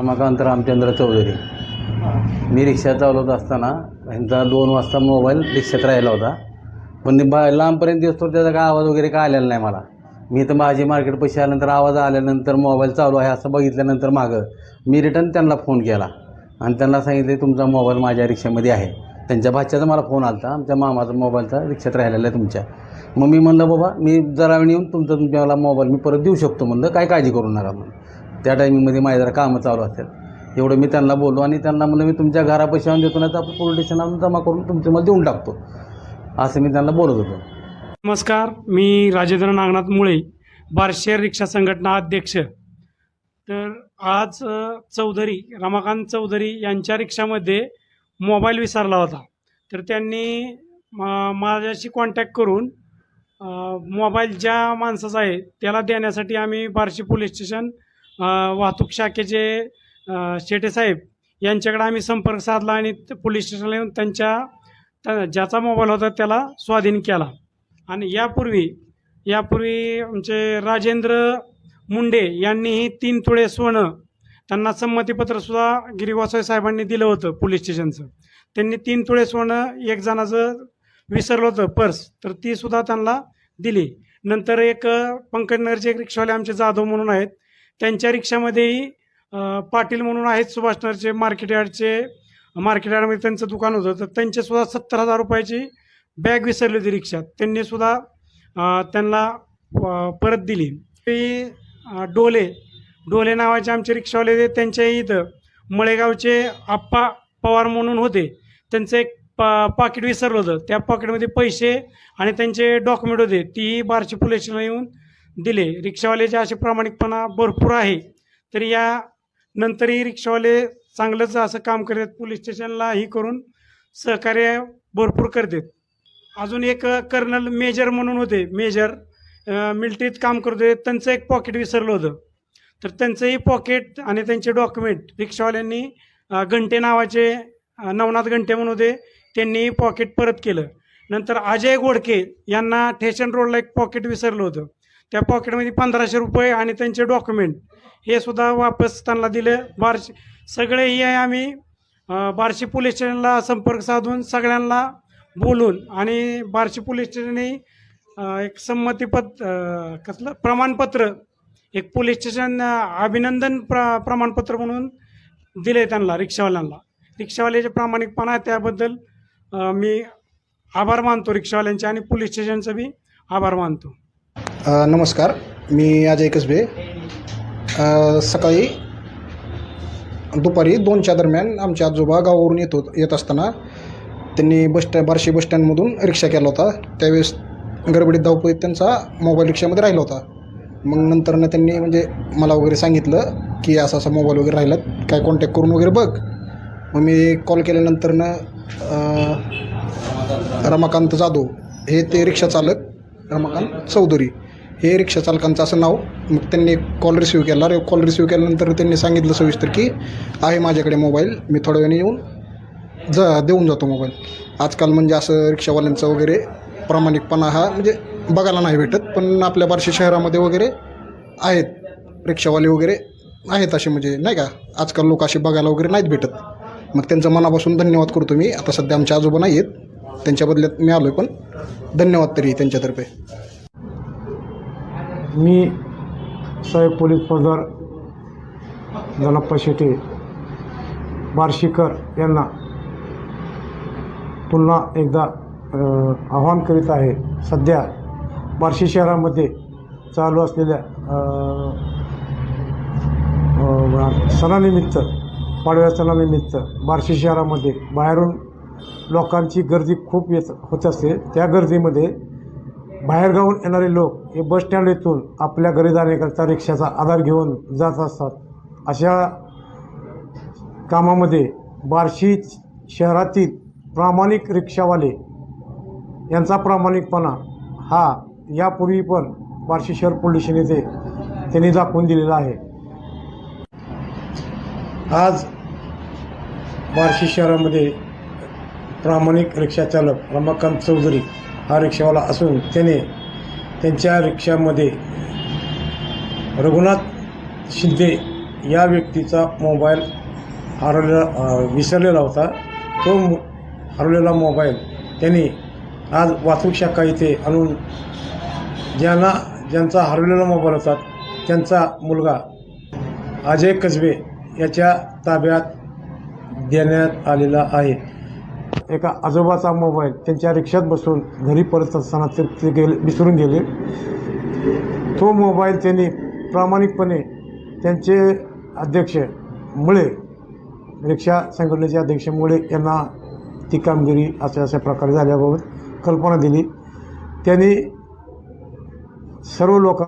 रमाकांत रामचंद्र चौधरी. मी रिक्षा चालवत असताना ह्यांचा दोन वाजता मोबाईल रिक्षात राहिला होता. पण ते बा लांबपर्यंत दिसतो त्याचा काय आवाज वगैरे काय आलेला नाही मला. मी तर माझी मार्केट पैसे आल्यानंतर आवाज आल्यानंतर मोबाईल चालू आहे असं बघितल्यानंतर मागं मी रिटर्न त्यांना फोन केला. आणि त्यांना सांगितले तुमचा मोबाईल माझ्या रिक्षामध्ये आहे. त्यांच्या भाच्याचा मला फोन आला होता आमच्या मामाचा मोबाईलचा रिक्षात राहिलेला आहे तुमच्या. मग मी म्हणलं बाबा मी जरा वेळ येऊन तुमचा तुमच्याला मोबाईल मी परत देऊ शकतो. म्हणलं काय काळजी करू नका म्हणून. त्या टायमिंगमध्ये माझ्या जरा कामं चालू असतात एवढं मी त्यांना बोललो आणि त्यांना म्हणलं मी तुमच्या घरापाशी आणून देतो नाही तर आपण पोलीस स्टेशनला जमा करून तुमचे मला देऊन टाकतो. असं मी त्यांना बोलत होतो. नमस्कार मी राजेंद्र नागनाथ मुळे बारशेर रिक्षा संघटना अध्यक्ष. तर आज चौधरी रमाकांत चौधरी यांच्या रिक्षामध्ये मोबाईल विसरला होता. तर त्यांनी म- माझ्याशी कॉन्टॅक्ट करून मोबाईल ज्या माणसाचा आहे त्याला देण्यासाठी आम्ही बार्शी पोलीस स्टेशन वाहतूक शाखेचे शेटेसाहेब शेटे साहेब यांच्याकडे आम्ही संपर्क साधला आणि पोलीस स्टेशनला येऊन त्यांच्या ज्याचा मोबाईल होता त्याला स्वाधीन केला. आणि यापूर्वी यापूर्वी आमचे राजेंद्र मुंडे यांनीही तीन तुळे सोनं त्यांना संमतीपत्रसुद्धा गिरीवासाई साहेबांनी दिलं होतं पोलीस स्टेशनचं. त्यांनी तीन तुळे सोनं एक जणाचं विसरलं होतं पर्स तर ती सुद्धा त्यांना दिली. नंतर एक पंकजनगरचे एक रिक्षावाले आमचे जाधव म्हणून आहेत त्यांच्या रिक्षामध्येही पाटील म्हणून आहेत सुभाषनगरचे मार्केट यार्डचे मार्केट यार्डमध्ये त्यांचं दुकान होतं. तर त्यांचेसुद्धा सत्तर हजार रुपयाची बॅग विसरली होती रिक्षात. त्यांनीसुद्धा त्यांना परत दिली. ते डोले डोले नावाचे आमचे रिक्षावाले त्यांच्याही इथं मळेगावचे आप्पा पवार म्हणून होते. त्यांचं एक पा पाकिट विसरलं होतं. त्या पाकिटमध्ये पैसे आणि त्यांचे डॉक्युमेंट होते. तीही बार्शी पोलीस स्टेशनला येऊन दिले. रिक्षावाल्याचे असे प्रामाणिकपणा भरपूर आहे. तर या नंतरही रिक्षावाले चांगलंच असं काम करतात. पोलीस स्टेशनला ही करून सहकार्य भरपूर करतात. अजून एक कर्नल मेजर म्हणून होते. मेजर मिलिटरीत काम करत होते त्यांचं एक पॉकेट विसरलं होतं. तर त्यांचंही पॉकेट आणि त्यांचे डॉक्युमेंट रिक्षावाल्यांनी घंटे नावाचे नवनाथ घंटे म्हणून होते त्यांनी पॉकेट परत केलं. नंतर अजय गोडके यांना ठेशन रोडला एक पॉकेट विसरलं होतं. त्या पॉकेटमध्ये पंधराशे रुपये आणि त्यांचे डॉक्युमेंट हे सुद्धा वापस त्यांना दिले. बार्शी सगळे हे आम्ही बार्शी पोलीस स्टेशनला संपर्क साधून सगळ्यांना बोलून आणि बार्शी पोलीस स्टेशनने एक संमतीपत कसलं प्रमाणपत्र एक पोलीस स्टेशन अभिनंदन प्र प्रमाणपत्र म्हणून दिले त्यांना रिक्षावाल्यांना. रिक्षावाल्याचे प्रामाणिकपणा आहे त्याबद्दल मी आभार मानतो रिक्षावाल्यांचे आणि पोलीस स्टेशनचं बी आभार मानतो. नमस्कार. मी अजय कसबे. सकाळी दुपारी दोनच्या दरम्यान आमचे आजोबा गावावरून येत होत येत असताना त्यांनी बस स्टॅ बार्शी बसस्टँडमधून रिक्षा केला होता. त्यावेळेस गडबडीत धावपळीत त्यांचा मोबाईल रिक्षामध्ये राहिला होता. मग नंतरनं त्यांनी म्हणजे मला वगैरे सांगितलं की असा असा मोबाईल वगैरे राहिला काय कॉन्टॅक्ट करून वगैरे बघ. मग मी कॉल केल्यानंतरनं रमाकांत जाधव हे ते रिक्षा चालक रमाकांत चौधरी हे रिक्षा चालकांचं असं नाव. मग त्यांनी कॉल रिसिव्ह केला. कॉल रिसिव्ह केल्यानंतर त्यांनी सांगितलं सविस्तर की आहे माझ्याकडे मोबाईल मी थोड्या वेळाने येऊन जा देऊन जातो मोबाईल आजकाल म्हणजे असं रिक्षावाल्यांचं वगैरे प्रामाणिकपणा हा म्हणजे बघायला नाही भेटत पण आपल्या बार्शी शहरामध्ये वगैरे आहेत. रिक्षावाले वगैरे आहेत असे म्हणजे नाही का? आजकाल लोक असे बघायला वगैरे नाहीत भेटत. मग त्यांचं मनापासून धन्यवाद करतो मी. आता सध्या आमचे आजोबा नाही आहेत त्यांच्या बदल्यात मी आलो आहे पण धन्यवाद तरी त्यांच्यातर्फे. मी साहेब पोलीस फौजदार दलाप्पा शेटे बार्शीकर यांना पुन्हा एकदा आवाहन करीत आहे. सध्या बार्शी शहरामध्ये चालू असलेल्या सणानिमित्त पाडव्या सणानिमित्त बार्शी शहरामध्ये बाहेरून लोकांची गर्दी खूप येत होत असते. त्या गर्दीमध्ये बाहेरगावून येणारे लोक हे बस स्टँड येथून आपल्या घरी जाण्याकरता रिक्षाचा आधार घेऊन जात असतात. अशा कामामध्ये बार्शी शहरातील प्रामाणिक रिक्षावाले यांचा प्रामाणिकपणा हा यापूर्वी पण बार्शी शहर पोलीस ते येथे त्यांनी दाखवून दिलेला आहे. आज बार्शी शहरामध्ये प्रामाणिक रिक्षाचालक रमाकांत चौधरी हा रिक्षावाला असून त्याने त्यांच्या रिक्षामध्ये रघुनाथ शिंदे या व्यक्तीचा मोबाईल हरवलेला विसरलेला होता. तो हरवलेला मोबाईल त्यांनी आज वाहतूक शाखा इथे आणून ज्यांना ज्यांचा हरवलेला मोबाईल होता त्यांचा मुलगा अजय कसबे याच्या ताब्यात देण्यात आलेला आहे. एका आजोबाचा मोबाईल त्यांच्या रिक्षात बसून घरी परत असताना ते ते गेले विसरून गेले. तो मोबाईल त्यांनी प्रामाणिकपणे त्यांचे अध्यक्ष मुळे रिक्षा संघटनेचे अध्यक्ष मुळे यांना ती कामगिरी अशा अशा प्रकारे झाल्याबाबत कल्पना दिली. त्यांनी सर्व लोक